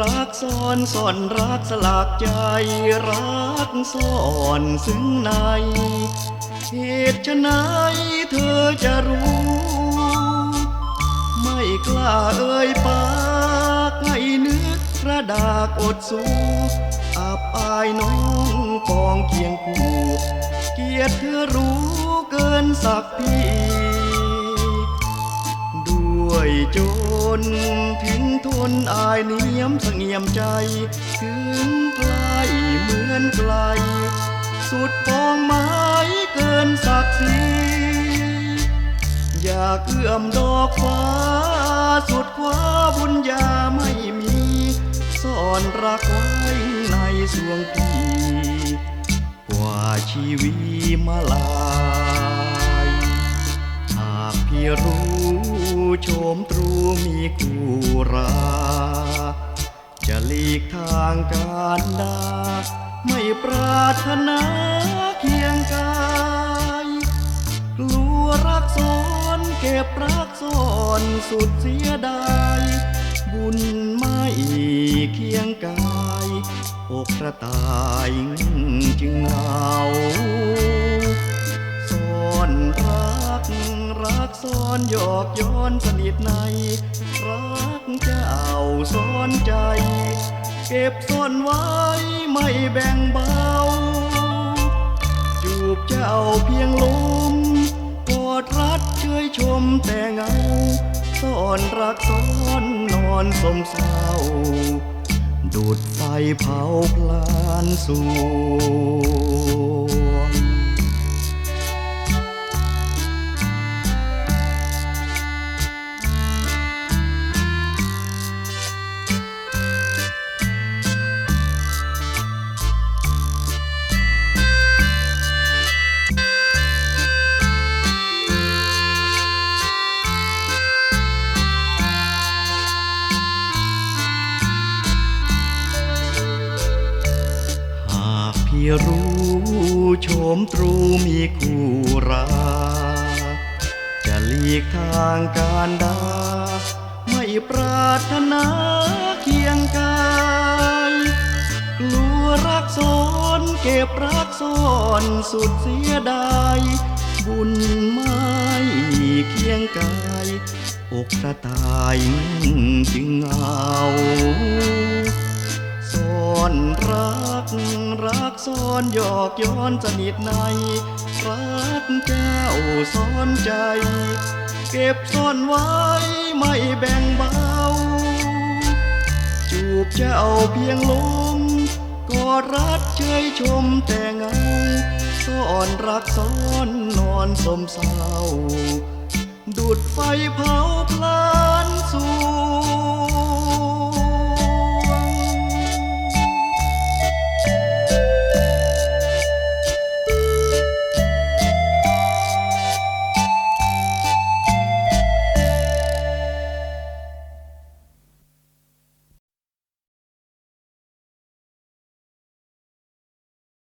รักซ่อนซ่อนรักสลากใจ รักซ่อนซึ้งใน เหตุไฉนเธอจะรู้ ไม่กล้าเอ่ยปากให้นึกกระดากอดสู้อับอายน้องปองเคียงคู่เกียรติเธอรู้เกินสักทีด้วยจน นอายเนียมสงเงียมใจ ถึงไกลเหมือนไกล สุดปองไม้เกินศักดิ์ศรีอยากเอื้อมดอกฟ้า สุดคว้าบุญญาไม่มี ซ่อนรักไว้ในสวงพีกว่าชีวิตมาลาย หากพี่รู้ โฉมตรูมีคู่รา จะหลีกทางการดาไม่ปรารถนาเคียงกายกลัวรักซ้อนเก็บรักซ่อนสุดเสียดายบุญไม่เคียงกายอกกระต่ายจึงเหงาซ่อนรัก รักซ่อนหยอกย้อนสนิทใน รักเจ้าซ่อนใจ เก็บซ่อนไว้ไม่แบ่งเบา จูบเจ้าเพียงลมกอดรัดเชยชมแต่เงาซ่อนรักซ่อนนอนสมเศร้าดูดไฟเผาพลานส รู้โฉมตรูมีคู่ราจะหลีกทางการดาไม่ปรารถนาเคียงกายกลัวรักซ้อนเก็บรักซ่อนสุดเสียดายบุญไม่เคียงกายอกกระต่ายจึงเหงา อนรัก รักซ่อนหยอกย้อนสนิทใน รักเจ้าซ่อนใจ เก็บซ่อนไว้ไม่แบ่งเบา จูบเจ้าเพียงลมกอดรัดเชยชมแต่เงาซ่อนรักซ่อนนอนสมเศร้า ดูดไฟเผาพลา